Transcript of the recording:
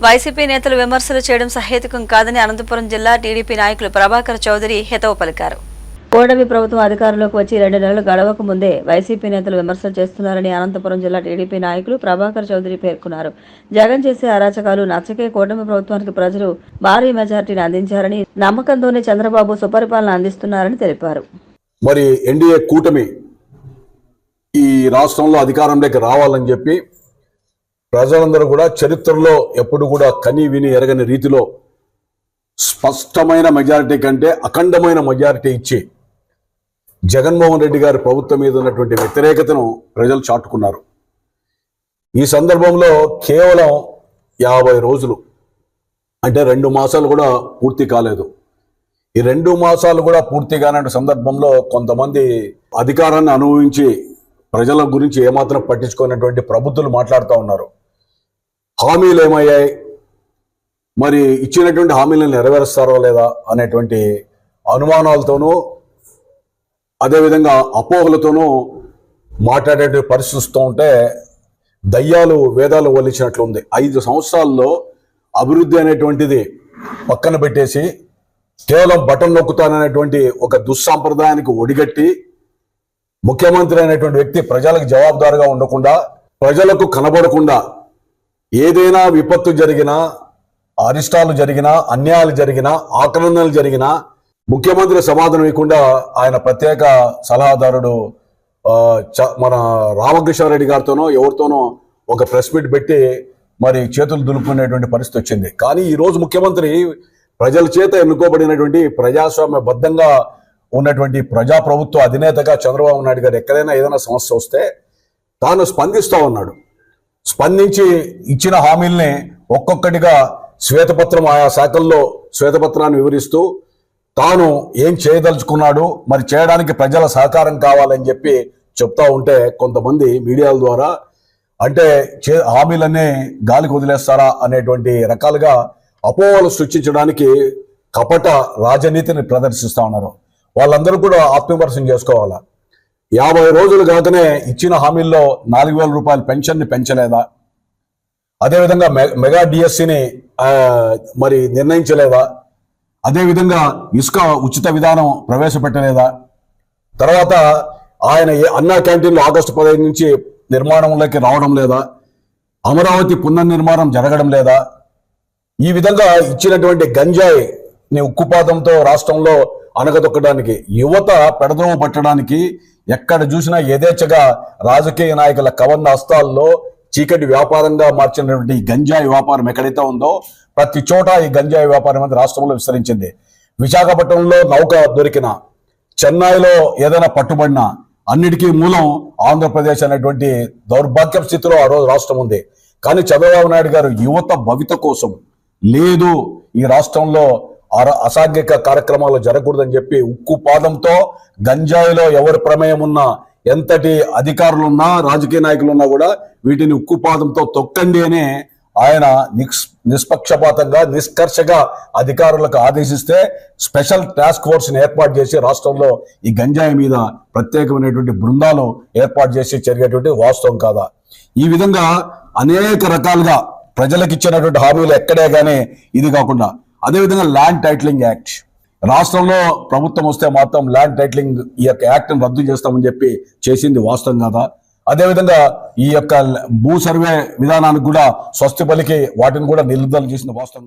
YCP నేతలు విమర్శలు చేయడం సహేతుకం కాదని అనంతపురం జిల్లా టీడీపీ నాయకులు ప్రభాకర్ చౌదరి హితవు పలికారు. కూడవి ప్రభుత్వం అధికారంలోకి వచ్చి రెండు నెలలు గడవక ముందే వైసీపీ నేతలు విమర్శలు చేస్తున్నారని అనంతపురం జిల్లా టీడీపీ నాయకులు ప్రభాకర్ చౌదరి పేర్కొన్నారు. జగన్ చేసే అరాచకాలు నచ్చకే కూటమి ప్రభుత్వానికి ప్రజలు భారీ మెజార్టీని అందించారని నమ్మకంతోనే చంద్రబాబు సుపరిపాలన అందిస్తున్నారని తెలిపారు. మరి ఎన్డీఏ కూటమి ఈ రాష్ట్రంలో అధికారంలోకి రావాలని చెప్పి ప్రజలందరూ కూడా చరిత్రలో ఎప్పుడు కూడా కని విని ఎరగని రీతిలో స్పష్టమైన మెజారిటీ కంటే అఖండమైన మెజారిటీ ఇచ్చి జగన్మోహన్ రెడ్డి గారి ప్రభుత్వం మీద ఉన్నటువంటి వ్యతిరేకతను ప్రజలు చాటుకున్నారు. ఈ సందర్భంలో కేవలం యాభై రోజులు అంటే రెండు మాసాలు కూడా పూర్తి కాలేదు. ఈ రెండు మాసాలు కూడా పూర్తి కానటువంటి సందర్భంలో కొంతమంది అధికారాన్ని అనుభవించి ప్రజల గురించి ఏమాత్రం పట్టించుకున్నటువంటి ప్రభుత్వాలు మాట్లాడుతూ ఉన్నారు. హామీలు ఏమయ్యాయి మరి ఇచ్చినటువంటి హామీలను నెరవేరుస్తారో లేదా అనేటువంటి అనుమానాలతోనూ అదేవిధంగా అపోహలతోనూ మాట్లాడే పరిస్థితి ఉంటే దయ్యాలు వేదాలు వల్లించినట్లు ఉంది ఐదు సంవత్సరాల్లో అభివృద్ధి అనేటువంటిది పక్కన పెట్టేసి కేవలం బటన్ నొక్కుతాననేటువంటి ఒక దుస్సాంప్రదాయానికి ఒడిగట్టి ముఖ్యమంత్రి అనేటువంటి వ్యక్తి ప్రజలకు జవాబుదారుగా ఉండకుండా ప్రజలకు కనబడకుండా ఏదైనా విపత్తు జరిగినా అరిష్టాలు జరిగినా అన్యాయాలు జరిగినా ఆక్రమణలు జరిగినా ముఖ్యమంత్రి సమాధానం ఇవ్వకుండా ఆయన ప్రత్యేక సలహాదారుడు చ- మన రామకృష్ణారెడ్డి గారితోనో ఎవరితోనో ఒక ప్రెస్ మీట్ పెట్టి మరి చేతులు దులుపుకునేటువంటి పరిస్థితి వచ్చింది. కానీ ఈరోజు ముఖ్యమంత్రి ప్రజల చేత ఎన్నుకోబడినటువంటి ప్రజాస్వామ్యబద్ధంగా ఉన్నటువంటి ప్రజాప్రభుత్వ అధినేతగా చంద్రబాబు నాయుడు గారు ఎక్కడైనా ఏదైనా సమస్య వస్తే తాను స్పందిస్తూ ఉన్నాడు. స్పందించి ఇచ్చిన హామీల్ని ఒక్కొక్కటిగా శ్వేతపత్రం ఆయా శాఖల్లో శ్వేతపత్రాన్ని వివరిస్తూ తాను ఏం చేయదలుచుకున్నాడు మరి చేయడానికి ప్రజల సహకారం కావాలని చెప్పి చెప్తా ఉంటే కొంతమంది మీడియాల ద్వారా అంటే చే హామీలన్నీ గాలికి వదిలేస్తారా అనేటువంటి రకాలుగా అపోహలు సృష్టించడానికి కపట రాజనీతిని ప్రదర్శిస్తూ ఉన్నారు. వాళ్ళందరూ కూడా ఆత్మవిమర్శనం చేసుకోవాలా? యాభై రోజులు కాకనే ఇచ్చిన హామీల్లో నాలుగు వేల రూపాయల పెన్షన్ని పెంచలేదా? అదేవిధంగా మె- మెగా డిఎస్సిని మరి నిర్ణయించలేదా? అదేవిధంగా ఇసుక ఉచిత విధానం ప్రవేశపెట్టలేదా? తర్వాత ఆయన ఏ- అన్నా క్యాంటీన్లు ఆగస్టు పదహైదు నుంచి నిర్మాణంలోకి రావడం లేదా? అమరావతి పునర్నిర్మాణం జరగడం లేదా? ఈ విధంగా ఇచ్చినటువంటి గంజాయి ని రాష్ట్రంలో అణగదొక్కడానికి యువత పెడదోవ పట్టడానికి ఎక్కడ చూసినా యథేచ్ఛగా రాజకీయ నాయకుల కవర్ణ హస్తాల్లో చీకటి వ్యాపారంగా మార్చినటువంటి గంజాయి వ్యాపారం ఎక్కడైతే ఉందో ప్రతి చోట ఈ గంజాయి వ్యాపారం అనేది రాష్ట్రంలో విస్తరించింది. విశాఖపట్నంలో నౌక దొరికిన చెన్నైలో ఏదైనా పట్టుబడినా అన్నిటికీ మూలం ఆంధ్రప్రదేశ్ అనేటువంటి దౌర్భాగ్య స్థితిలో ఆ రోజు రాష్ట్రం ఉంది. కానీ చంద్రబాబు నాయుడు గారు యువత భవిత కోసం లేదు ఈ రాష్ట్రంలో అసాంఘిక కార్యక్రమాలు జరగకూడదని చెప్పి ఉక్కు పాదంతో గంజాయిలో ఎవరి ప్రమేయం ఉన్నా ఎంతటి అధికారులున్నా రాజకీయ నాయకులున్నా కూడా వీటిని ఉక్కు పాదంతో తొక్కండి అని ఆయన నిస్ నిష్పక్షపాతంగా నిష్కర్షగా అధికారులకు ఆదేశిస్తే స్పెషల్ టాస్క్ ఫోర్స్ని ఏర్పాటు చేసి రాష్ట్రంలో ఈ గంజాయి మీద ప్రత్యేకమైనటువంటి బృందాలు ఏర్పాటు చేసి జరిగేటువంటి వాస్తవం కాదా? ఈ విధంగా అనేక రకాలుగా ప్రజలకు ఇచ్చినటువంటి హామీలు ఎక్కడే కానీ ఇది కాకుండా అదేవిధంగా ల్యాండ్ టైటిలింగ్ యాక్ట్. రాష్ట్రంలో ప్రభుత్వం వస్తే మాత్రం ల్యాండ్ టైటిలింగ్ ఈ యొక్క యాక్ట్ను రద్దు చేస్తామని చెప్పి చేసింది వాస్తవం కదా. అదేవిధంగా ఈ యొక్క భూ సర్వే విధానానికి కూడా స్వస్తి పలికి వాటిని కూడా నిలుదల చేసిన వాస్తవం